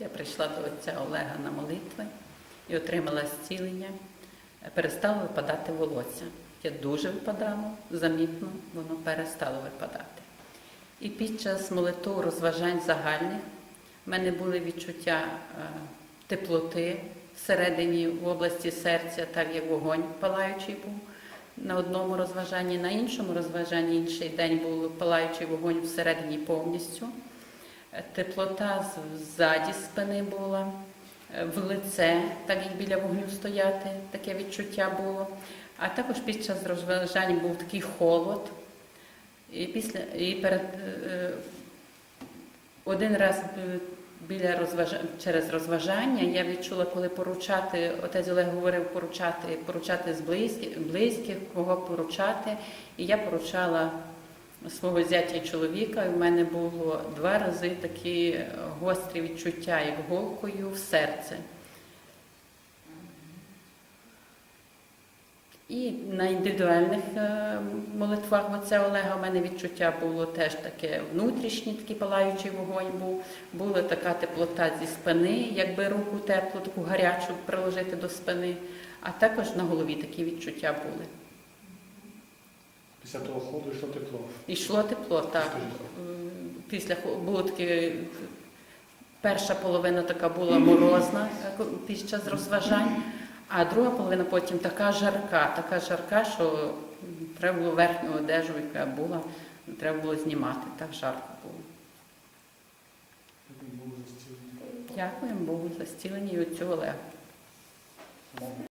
Я прийшла до отця Олега на молитви і отримала зцілення. Перестало випадати волосся. Я дуже випадало, замітно, воно перестало випадати. І під час молитв розважань загальних в мене були відчуття е, теплоти всередині в області серця, так як вогонь палаючий був на одному розважанні, на іншому розважанні інший день був палаючий вогонь всередині повністю. Е, Теплота ззаді спини була, е, в лице, так як біля вогню стояти, таке відчуття було. А також під час розважань був такий холод. І після і перед е, один раз біля розважа... через розважання я відчула, коли поручати, отець Олег говорив поручати, поручати з близьких, близьких, кого поручати. І я поручала свого зятя і чоловіка, і в мене було два рази такі гострі відчуття, як голкою в серце. І на індивідуальних е, молитвах отця Олега в мене відчуття було теж таке внутрішнє, такий палаючий вогонь був. Була така теплота зі спини, якби руку теплу, таку гарячу приложити до спини, а також на голові такі відчуття були. Після того ходу йшло тепло. Йшло тепло, так. Після було таке, перша половина така була морозна під час розважань, а друга половина потім така жарка, така жарка, що треба було верхню одежу, яка була, треба було знімати. Так жарко було. Дякуємо Богу за зцілення і отцю Олегу.